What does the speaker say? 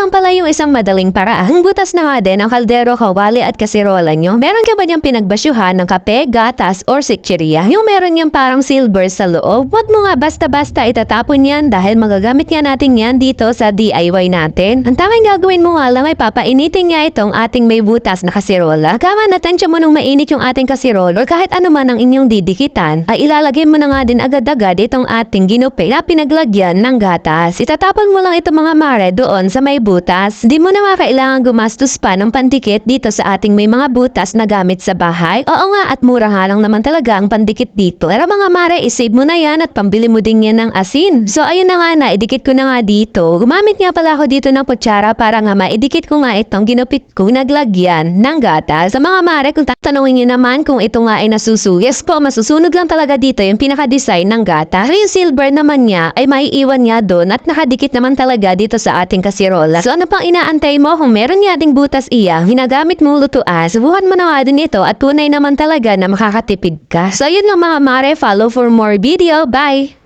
lang pala yung isang madaling paraan. Butas na nga din ang kaldero, kawali at kasirola nyo. Meron ka ba niyang pinagbasyuhan ng kape, gatas, or sikcheria? Yung meron niyang parang silver sa loob? Huwag mo nga basta-basta itatapon yan dahil magagamit nga natin yan dito sa DIY natin. Ang tanging gagawin mo nga lang ay papainitin nga itong ating may butas na kasirola. Kama na tansya mo nung mainit yung ating kasirola or kahit ano man ang inyong didikitan, ay ilalagay mo na nga din agad-agad itong ating ginupe na pinaglagyan ng gatas. Itatapon mo lang ito mga mare doon sa may butas. Di mo na nga kailangan gumastos pa ng pandikit dito sa ating may mga butas na gamit sa bahay. Oo nga at mura lang naman talaga ang pandikit dito. Pero mga mare, isave mo na yan at pambili mo din yan ng asin. So ayun na nga na, idikit ko na nga dito. Gumamit nga pala ako dito ng kutsara para nga maidikit ko nga itong ginupit ko naglagyan ng gatas. Sa mga mare, kung tatanungin nyo naman kung ito nga ay nasusu, yes po, masusunog lang talaga dito yung pinaka-design ng gatas. Pero yung silver naman niya ay maiiwan niya doon at nakadikit naman talaga dito sa ating kasirola. So ano pang inaantay mo kung meron niya ating butas iya, ginagamit mong lutuan, subukan mo na din ito at tunay naman talaga na makakatipid ka. So ayun lang mga mare, follow for more video. Bye!